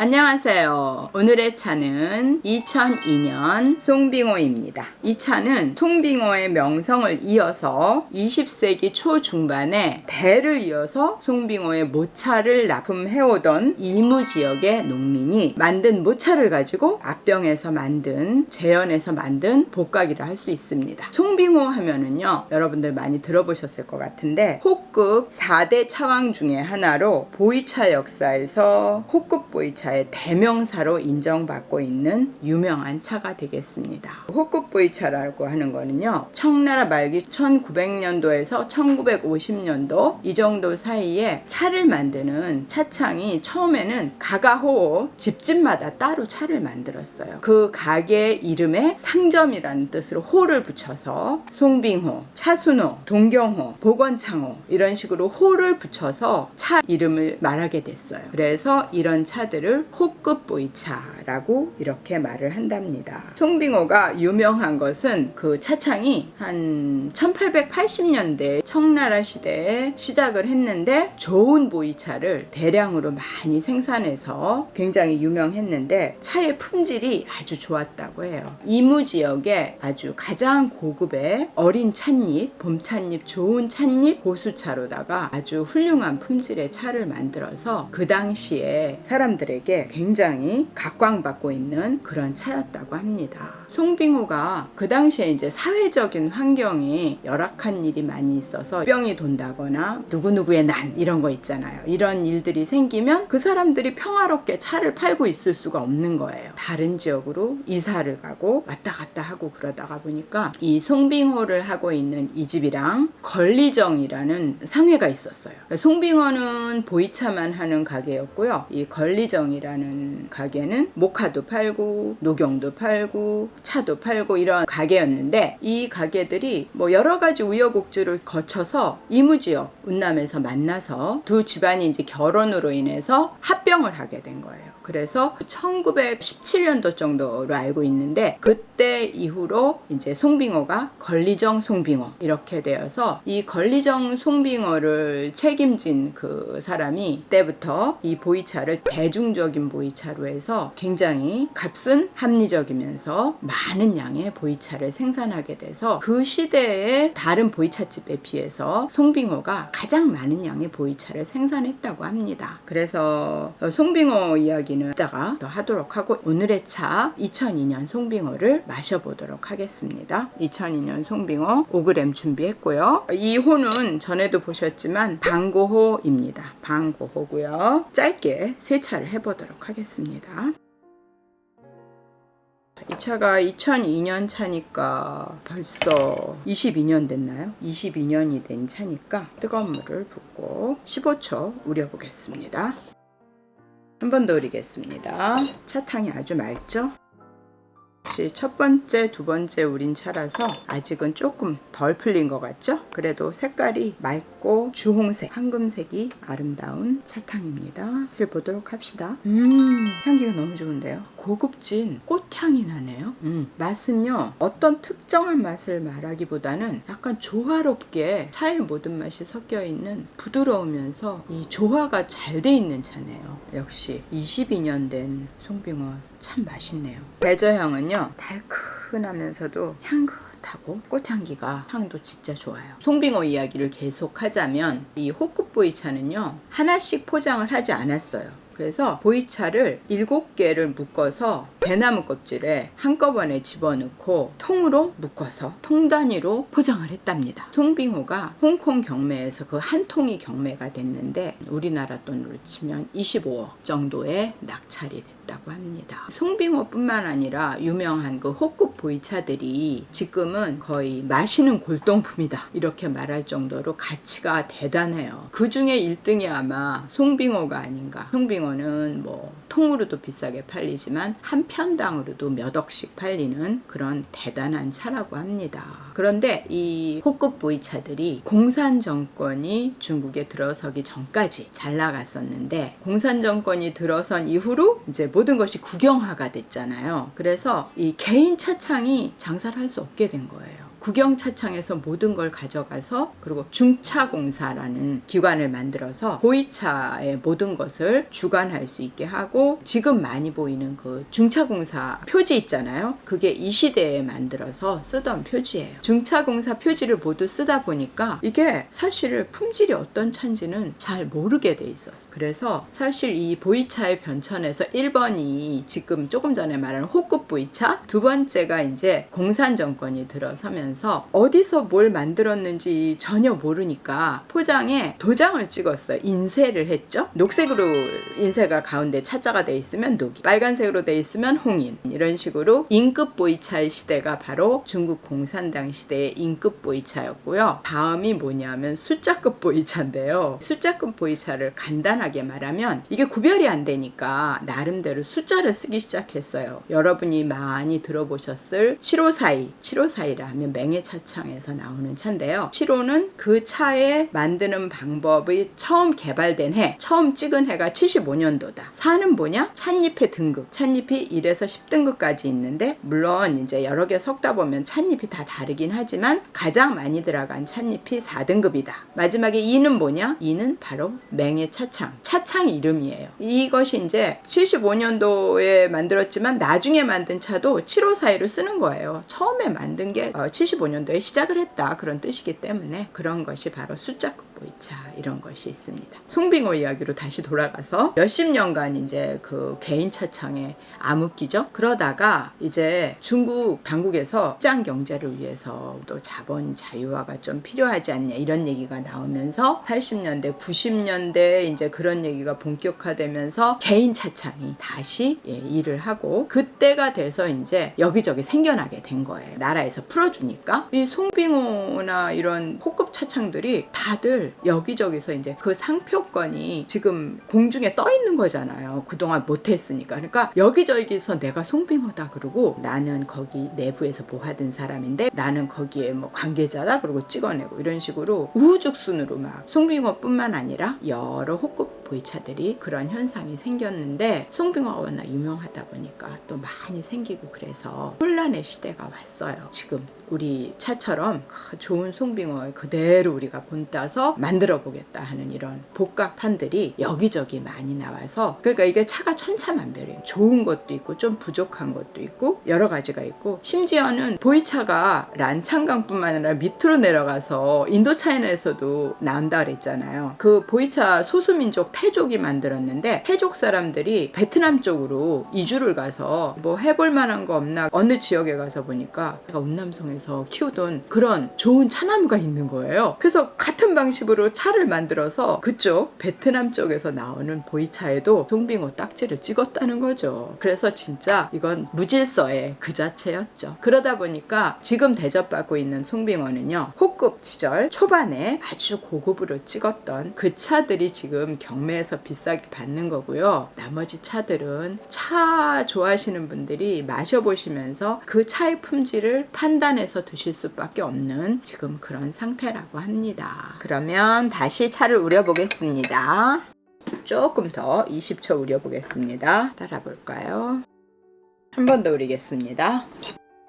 안녕하세요. 오늘의 차는 2002년 송빙호입니다. 이 차는 송빙호의 명성을 이어서 20세기 초중반에 대를 이어서 송빙호의 모차를 납품해오던 이무 지역의 농민이 만든 모차를 가지고 압병에서 만든 재현에서 만든 복각이라 할 수 있습니다. 송빙호 하면은요, 여러분들 많이 들어보셨을 것 같은데 호급 4대 차왕 중에 하나로 보이차 역사에서 호급 보이차 의 대명사로 인정받고 있는 유명한 차가 되겠습니다. 호급 보이차라고 하는 거는요, 청나라 말기 1900년도에서 1950년도 이 정도 사이에 차를 만드는 차창이 처음에는 가가호 집집마다 따로 차를 만들었어요. 그 가게 이름에 상점이라는 뜻으로 호를 붙여서 송빙호, 차순호, 동경호, 복원창호 이런 식으로 호를 붙여서 차 이름을 말하게 됐어요. 그래서 이런 차들을 호급 보이차 라고 이렇게 말을 한답니다. 송빙호가 유명한 것은 그 차창이 한 1880년대 청나라 시대에 시작을 했는데 좋은 보이차를 대량으로 많이 생산해서 굉장히 유명했는데 차의 품질이 아주 좋았다고 해요. 이무 지역에 아주 가장 고급의 어린 찻잎, 봄 찻잎, 좋은 찻잎 고수차로다가 아주 훌륭한 품질의 차를 만들어서 그 당시에 사람들에게 굉장히 각광 받고 있는 그런 차였다고 합니다. 송빙호가 그 당시에 이제 사회적인 환경이 열악한 일이 많이 있어서 병이 돈다거나 누구누구의 난 이런 거 있잖아요. 이런 일들이 생기면 그 사람들이 평화롭게 차를 팔고 있을 수가 없는 거예요. 다른 지역으로 이사를 가고 왔다 갔다 하고 그러다가 보니까 이 송빙호를 하고 있는 이 집이랑 걸리정이라는 상회가 있었어요. 송빙호는 보이차만 하는 가게였고요. 이 걸리정이라는 가게는 모카도 팔고 녹용도 팔고 차도 팔고 이런 가게였는데 이 가게들이 뭐 여러 가지 우여곡절을 거쳐서 이무지역 운남에서 만나서 두 집안이 이제 결혼으로 인해서 합병을 하게 된 거예요. 그래서 1917년도 정도로 알고 있는데 그때 이후로 이제 송빙어가 걸리정 송빙어 이렇게 되어서 이 걸리정 송빙어를 책임진 그 사람이 때부터 이 보이차를 대중적인 보이차로 해서 굉장히 값은 합리적이면서 많은 양의 보이차를 생산하게 돼서 그 시대의 다른 보이차집에 비해서 송빙어가 가장 많은 양의 보이차를 생산했다고 합니다. 그래서 송빙어 이야기는 이따가 더 하도록 하고 오늘의 차 2002년 송빙어를 마셔보도록 하겠습니다. 2002년 송빙어 5g 준비했고요. 이 호는 전에도 보셨지만 방고호입니다. 방고호고요. 짧게 세차를 해보도록 하겠습니다. 이 차가 2002년 차니까 벌써 22년 됐나요? 22년이 된 차니까 뜨거운 물을 붓고 15초 우려보겠습니다. 한 번 더 우리겠습니다. 차탕이 아주 맑죠? 첫 번째, 두 번째 우린 차라서 아직은 조금 덜 풀린 것 같죠? 그래도 색깔이 맑고 주홍색, 황금색이 아름다운 차탕입니다. 맛을 보도록 합시다. 음, 향기가 너무 좋은데요? 고급진 꽃향이 나네요. 음, 맛은요, 어떤 특정한 맛을 말하기보다는 약간 조화롭게 차의 모든 맛이 섞여 있는 부드러우면서 이 조화가 잘 돼 있는 차네요. 역시 22년 된 송빙어 참 맛있네요. 배저향은요, 달큰하면서도 향긋 하고 꽃향기가 향도 진짜 좋아요. 송빙어 이야기를 계속 하자면 이 호크보이 차는요, 하나씩 포장을 하지 않았어요. 그래서 보이차를 7개를 묶어서 배나무 껍질에 한꺼번에 집어넣고 통으로 묶어서 통 단위로 포장을 했답니다. 송빙호가 홍콩 경매에서 그 한 통이 경매가 됐는데 우리나라 돈으로 치면 25억 정도의 낙찰이 됐다고 합니다. 송빙호뿐만 아니라 유명한 그 호급 보이차들이 지금은 거의 마시는 골동품이다 이렇게 말할 정도로 가치가 대단해요. 그 중에 1등이 아마 송빙호가 아닌가. 송빙호 는 뭐 통으로도 비싸게 팔리지만 한 편당으로도 몇 억씩 팔리는 그런 대단한 차라고 합니다. 그런데 이 호급 보이차들이 공산 정권이 중국에 들어서기 전까지 잘 나갔었는데 공산 정권이 들어선 이후로 이제 모든 것이 국영화가 됐잖아요. 그래서 이 개인 차창이 장사를 할 수 없게 된 거예요. 국영차창에서 모든 걸 가져가서 그리고 중차공사라는 기관을 만들어서 보이차의 모든 것을 주관할 수 있게 하고 지금 많이 보이는 그 중차공사 표지 있잖아요. 그게 이 시대에 만들어서 쓰던 표지예요. 중차공사 표지를 모두 쓰다 보니까 이게 사실 품질이 어떤 차인지는 잘 모르게 돼 있었어. 그래서 사실 이 보이차의 변천에서 1번이 지금 조금 전에 말한 호급 보이차, 두 번째가 이제 공산 정권이 들어서면 서 어디서 뭘 만들었는지 전혀 모르니까 포장에 도장을 찍었어요. 인쇄를 했죠. 녹색으로 인쇄가 가운데 차자가 돼 있으면 녹이, 빨간색으로 돼 있으면 홍인 이런 식으로 인급 보이차의 시대가 바로 중국 공산당 시대의 인급 보이차였고요. 다음이 뭐냐면 숫자급 보이차인데요. 숫자급 보이차를 간단하게 말하면 이게 구별이 안 되니까 나름대로 숫자를 쓰기 시작했어요. 여러분이 많이 들어보셨을 7호사이, 7호사이라 하면 맹해차창에서 나오는 차인데요. 7호는 그 차에 만드는 방법이 처음 개발된 해, 처음 찍은 해가 75년도다. 4는 뭐냐? 찻잎의 등급. 찻잎이 1에서 10등급까지 있는데 물론 이제 여러 개 섞다 보면 찻잎이 다 다르긴 하지만 가장 많이 들어간 찻잎이 4등급이다. 마지막에 2는 뭐냐? 2는 바로 맹해 차창. 차창 이름이에요. 이것이 이제 75년도에 만들었지만 나중에 만든 차도 7호 사이로 쓰는 거예요. 처음에 만든 게 75 년도에 시작을 했다. 그런 뜻이기 때문에 그런 것이 바로 숫자급 보 이차 이런 것이 있습니다. 송빙호 이야기로 다시 돌아가서 몇십 년간 이제 그 개인 차창에 암흑기죠. 그러다가 이제 중국 당국에서 짱 경제를 위해서 또 자본 자유화가 좀 필요하지 않냐 이런 얘기가 나오면서 80년대, 90년대 이제 그런 얘기가 본격화되면서 개인 차창이 다시 예, 일을 하고 그때가 돼서 이제 여기저기 생겨나게 된 거예요. 나라에서 풀어주니까 이 송빙호나 이런 호급 차창들이 다들 여기저기서 이제 그 상표권이 지금 공중에 떠 있는 거잖아요. 그동안 못했으니까. 그러니까 여기저기서 내가 송빙호다 그러고 나는 거기 내부에서 뭐 하던 사람인데 나는 거기에 뭐 관계자다 그러고 찍어내고 이런 식으로 우후죽순으로 막 송빙호뿐만 아니라 여러 호급 보이차들이 그런 현상이 생겼는데 송빙호가 워낙 유명하다 보니까 또 많이 생기고 그래서 혼란의 시대가 왔어요. 지금 우리 차처럼 그 좋은 송빙어 그대로 우리가 본따서 만들어 보겠다 하는 이런 복각판들이 여기저기 많이 나와서 그러니까 이게 차가 천차만별이에요. 좋은 것도 있고 좀 부족한 것도 있고 여러 가지가 있고 심지어는 보이차가 란창강뿐만 아니라 밑으로 내려가서 인도 차이나에서도 나온다 그랬잖아요. 그 보이차 소수민족 태족이 만들었는데 태족 사람들이 베트남 쪽으로 이주를 가서 뭐 해볼 만한 거 없나 어느 지역에 가서 보니까 제가 운남성에서 키우던 그런 좋은 차나무가 있는 거예요. 그래서 같은 방식으로 차를 만들어서 그쪽 베트남 쪽에서 나오는 보이차에도 송빙호 딱지를 찍었다는 거죠. 그래서 진짜 이건 무질서의 그 자체였죠. 그러다 보니까 지금 대접받고 있는 송빙호는요. 호급 시절 초반에 아주 고급으로 찍었던 그 차들이 지금 경매 에서 비싸게 받는 거고요. 나머지 차들은 차 좋아하시는 분들이 마셔보시면서 그 차의 품질을 판단해서 드실 수밖에 없는 지금 그런 상태라고 합니다. 그러면 다시 차를 우려보겠습니다. 조금 더 20초 우려보겠습니다. 따라 볼까요? 한 번 더 우리겠습니다.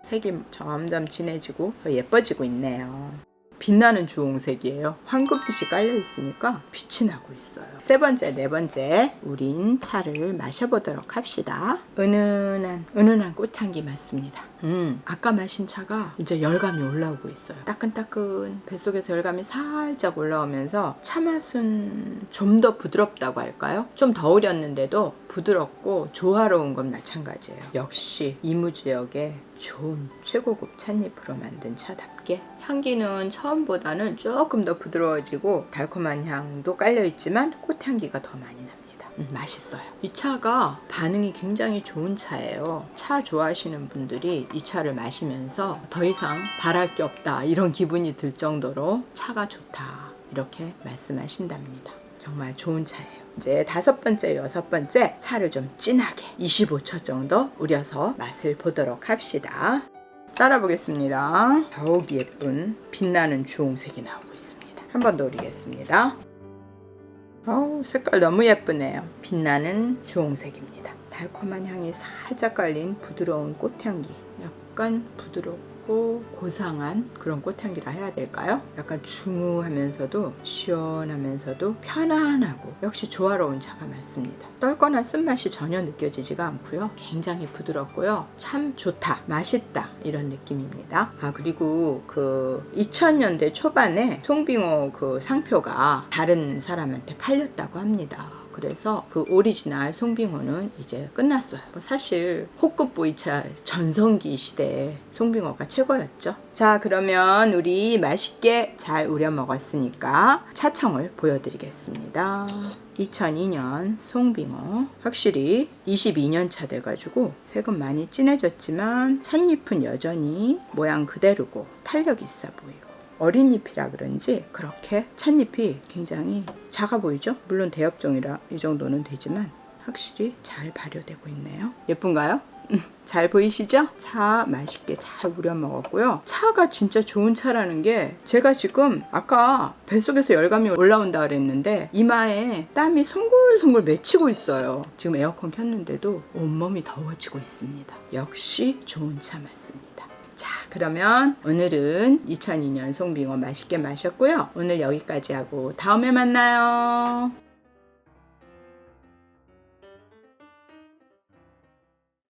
색이 점점 진해지고 더 예뻐지고 있네요. 빛나는 주홍색이에요. 황금빛이 깔려 있으니까 빛이 나고 있어요. 세 번째, 네 번째, 우린 차를 마셔보도록 합시다. 은은한, 은은한 꽃향기 맞습니다. 음, 아까 마신 차가 이제 열감이 올라오고 있어요. 따끈따끈 뱃속에서 열감이 살짝 올라오면서 차 맛은 좀 더 부드럽다고 할까요? 좀 더 우렸는데도 부드럽고 조화로운 건 마찬가지예요. 역시 이무 지역의 좋은 최고급 찻잎으로 만든 차답게 향기는 처음보다는 조금 더 부드러워지고 달콤한 향도 깔려 있지만 꽃향기가 더 많이 납니다. 음, 맛있어요. 이 차가 반응이 굉장히 좋은 차예요. 차 좋아하시는 분들이 이 차를 마시면서 더 이상 바랄 게 없다 이런 기분이 들 정도로 차가 좋다 이렇게 말씀하신답니다. 정말 좋은 차예요. 이제 다섯 번째, 여섯 번째 차를 좀 진하게 25초 정도 우려서 맛을 보도록 합시다. 따라 보겠습니다. 더욱 예쁜 빛나는 주홍색이 나오고 있습니다. 한 번 더 우리겠습니다. 어우, 색깔 너무 예쁘네요. 빛나는 주홍색입니다. 달콤한 향이 살짝 깔린 부드러운 꽃향기. 약간 부드럽고 하고 고상한 그런 꽃향기라 해야 될까요? 약간 중후하면서도 시원하면서도 편안하고 역시 조화로운 차가 맞습니다. 떨거나 쓴맛이 전혀 느껴지지가 않고요. 굉장히 부드럽고요. 참 좋다, 맛있다 이런 느낌입니다. 아 그리고 그 2000년대 초반에 송빙호 그 상표가 다른 사람한테 팔렸다고 합니다. 그래서 그 오리지널 송빙호는 이제 끝났어요. 뭐 사실 호급 보이차 전성기 시대에 송빙호가 최고였죠. 자, 그러면 우리 맛있게 잘 우려 먹었으니까 차청을 보여드리겠습니다. 2002년 송빙어 확실히 22년 차 돼가지고 색은 많이 진해졌지만 찻잎은 여전히 모양 그대로고 탄력 있어 보이고 어린 잎이라 그런지 그렇게 찻잎이 굉장히 작아 보이죠? 물론 대엽종이라 이 정도는 되지만 확실히 잘 발효되고 있네요. 예쁜가요? 음, 잘 보이시죠? 차 맛있게 잘 우려 먹었고요. 차가 진짜 좋은 차라는 게 제가 지금 아까 뱃속에서 열감이 올라온다 그랬는데 이마에 땀이 송글송글 맺히고 있어요. 지금 에어컨 켰는데도 온몸이 더워지고 있습니다. 역시 좋은 차 맞습니다. 자, 그러면 오늘은 2002년 송빙어 맛있게 마셨고요. 오늘 여기까지 하고 다음에 만나요.